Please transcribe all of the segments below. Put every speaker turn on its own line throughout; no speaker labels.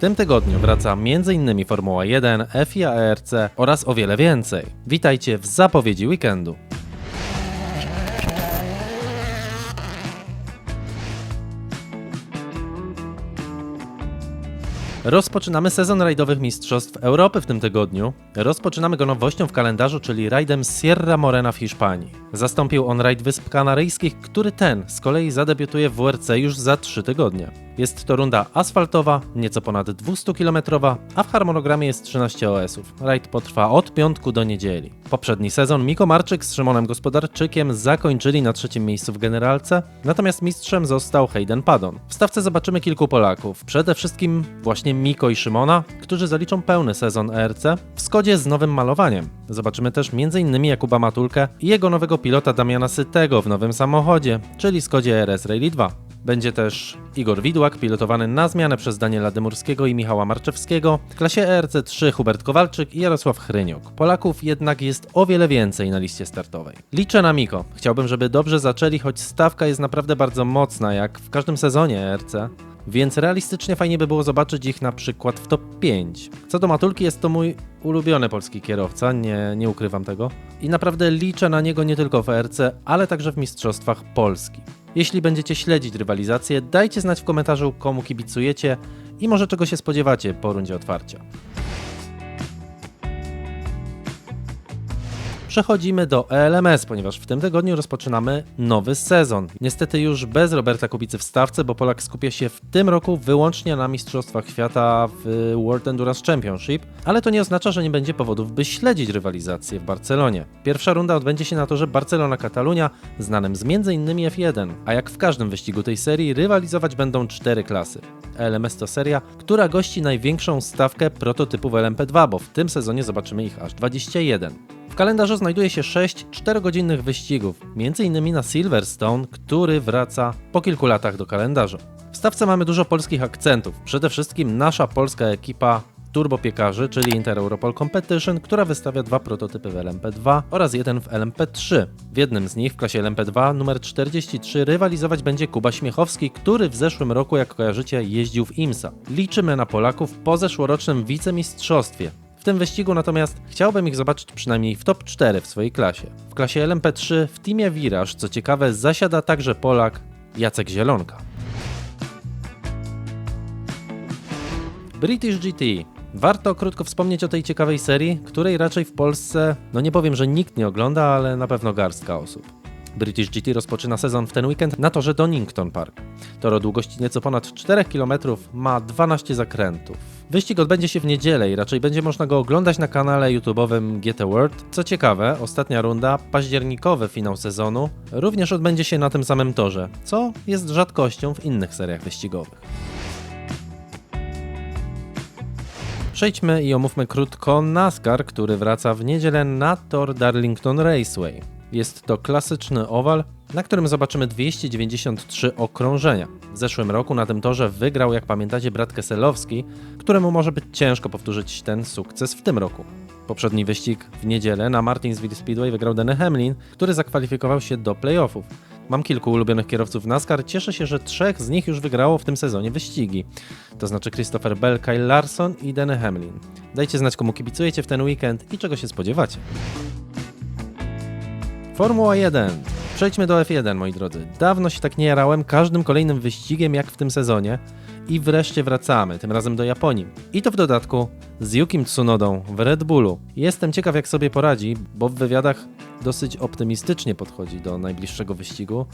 tym tygodniu wraca m.in. Formuła 1, FIA ERC oraz o wiele więcej. Witajcie w zapowiedzi weekendu. Rozpoczynamy sezon rajdowych Mistrzostw Europy w tym tygodniu. Rozpoczynamy go nowością w kalendarzu, czyli rajdem Sierra Morena w Hiszpanii. Zastąpił on rajd Wysp Kanaryjskich, który ten z kolei zadebiutuje w WRC już za 3 tygodnie. Jest to runda asfaltowa, nieco ponad 200-kilometrowa, a w harmonogramie jest 13 OS-ów. Rajd potrwa od piątku do niedzieli. Poprzedni sezon Miko Marczyk z Szymonem Gospodarczykiem zakończyli na trzecim miejscu w generalce, natomiast mistrzem został Hayden Paddon. W stawce zobaczymy kilku Polaków, przede wszystkim właśnie Miko i Szymona, którzy zaliczą pełny sezon ERC w Skodzie z nowym malowaniem. Zobaczymy też m.in. Jakuba Matulkę i jego nowego pilota Damiana Sytego w nowym samochodzie, czyli Skodzie RS Rally 2. Będzie też Igor Widłak, pilotowany na zmianę przez Daniela Dymurskiego i Michała Marczewskiego, w klasie ERC3 Hubert Kowalczyk i Jarosław Chryniuk. Polaków jednak jest o wiele więcej na liście startowej. Liczę na Miko. Chciałbym, żeby dobrze zaczęli, choć stawka jest naprawdę bardzo mocna, jak w każdym sezonie ERC. Więc realistycznie fajnie by było zobaczyć ich na przykład w top 5. Co do Matulki, jest to mój ulubiony polski kierowca, nie, nie ukrywam tego. I naprawdę liczę na niego nie tylko w ERC, ale także w Mistrzostwach Polski. Jeśli będziecie śledzić rywalizację, dajcie znać w komentarzu, komu kibicujecie i może czego się spodziewacie po rundzie otwarcia. Przechodzimy do ELMS, ponieważ w tym tygodniu rozpoczynamy nowy sezon. Niestety już bez Roberta Kubicy w stawce, bo Polak skupia się w tym roku wyłącznie na Mistrzostwach Świata w World Endurance Championship, ale to nie oznacza, że nie będzie powodów, by śledzić rywalizację w Barcelonie. Pierwsza runda odbędzie się na torze Barcelona-Katalunia, znanym z m.in. F1, a jak w każdym wyścigu tej serii rywalizować będą cztery klasy. LMS to seria, która gości największą stawkę prototypów LMP2, bo w tym sezonie zobaczymy ich aż 21. Kalendarzu znajduje się 6 4-godzinnych wyścigów, m.in. na Silverstone, który wraca po kilku latach do kalendarza. W stawce mamy dużo polskich akcentów, przede wszystkim nasza polska ekipa turbopiekarzy, czyli Inter Europol Competition, która wystawia dwa prototypy w LMP2 oraz jeden w LMP3. W jednym z nich, w klasie LMP2 numer 43, rywalizować będzie Kuba Śmiechowski, który w zeszłym roku, jak kojarzycie, jeździł w IMSA. Liczymy na Polaków po zeszłorocznym wicemistrzostwie. W tym wyścigu natomiast chciałbym ich zobaczyć przynajmniej w top 4 w swojej klasie. W klasie LMP3 w teamie Viraż, co ciekawe, zasiada także Polak Jacek Zielonka. British GT. Warto krótko wspomnieć o tej ciekawej serii, której raczej w Polsce, no nie powiem, że nikt nie ogląda, ale na pewno garstka osób. British GT rozpoczyna sezon w ten weekend na torze Donington Park. Tor o długości nieco ponad 4 km ma 12 zakrętów. Wyścig odbędzie się w niedzielę i raczej będzie można go oglądać na kanale YouTube'owym GT World. Co ciekawe, ostatnia runda, październikowy finał sezonu, również odbędzie się na tym samym torze, co jest rzadkością w innych seriach wyścigowych. Przejdźmy i omówmy krótko NASCAR, który wraca w niedzielę na tor Darlington Raceway. Jest to klasyczny owal, na którym zobaczymy 293 okrążenia. W zeszłym roku na tym torze wygrał, jak pamiętacie, brat Keselowski, któremu może być ciężko powtórzyć ten sukces w tym roku. Poprzedni wyścig w niedzielę na Martinsville Speedway wygrał Denny Hamlin, który zakwalifikował się do playoffów. Mam kilku ulubionych kierowców NASCAR, cieszę się, że trzech z nich już wygrało w tym sezonie wyścigi. To znaczy Christopher Bell, Kyle Larson i Denny Hamlin. Dajcie znać, komu kibicujecie w ten weekend i czego się spodziewacie. Formuła 1. Przejdźmy do F1, moi drodzy. Dawno się tak nie jarałem każdym kolejnym wyścigiem jak w tym sezonie. I wreszcie wracamy, tym razem do Japonii. I to w dodatku z Yukim Tsunodą w Red Bullu. Jestem ciekaw jak sobie poradzi, bo w wywiadach dosyć optymistycznie podchodzi do najbliższego wyścigu.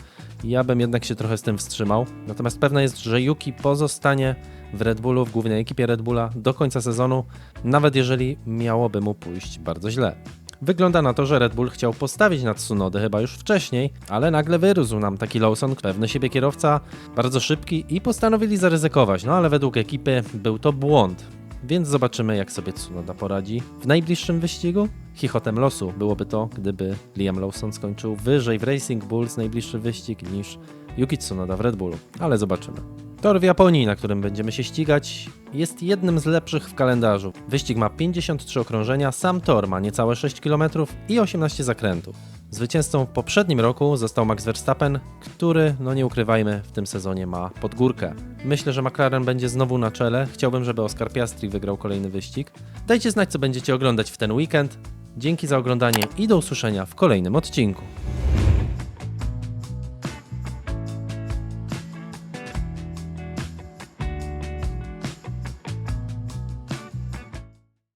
Ja bym jednak się trochę z tym wstrzymał. Natomiast pewne jest, że Yuki pozostanie w Red Bullu, w głównej ekipie Red Bulla do końca sezonu, nawet jeżeli miałoby mu pójść bardzo źle. Wygląda na to, że Red Bull chciał postawić na Tsunodę chyba już wcześniej, ale nagle wyrósł nam taki Lawson, pewny siebie kierowca, bardzo szybki i postanowili zaryzykować, no ale według ekipy był to błąd. Więc zobaczymy, jak sobie Tsunoda poradzi w najbliższym wyścigu. Chichotem losu byłoby to, gdyby Liam Lawson skończył wyżej w Racing Bulls najbliższy wyścig niż Yuki Tsunoda w Red Bullu, ale zobaczymy. Tor w Japonii, na którym będziemy się ścigać, jest jednym z lepszych w kalendarzu. Wyścig ma 53 okrążenia, sam tor ma niecałe 6 km i 18 zakrętów. Zwycięzcą w poprzednim roku został Max Verstappen, który, no nie ukrywajmy, w tym sezonie ma podgórkę. Myślę, że McLaren będzie znowu na czele. Chciałbym, żeby Oscar Piastri wygrał kolejny wyścig. Dajcie znać, co będziecie oglądać w ten weekend. Dzięki za oglądanie i do usłyszenia w kolejnym odcinku.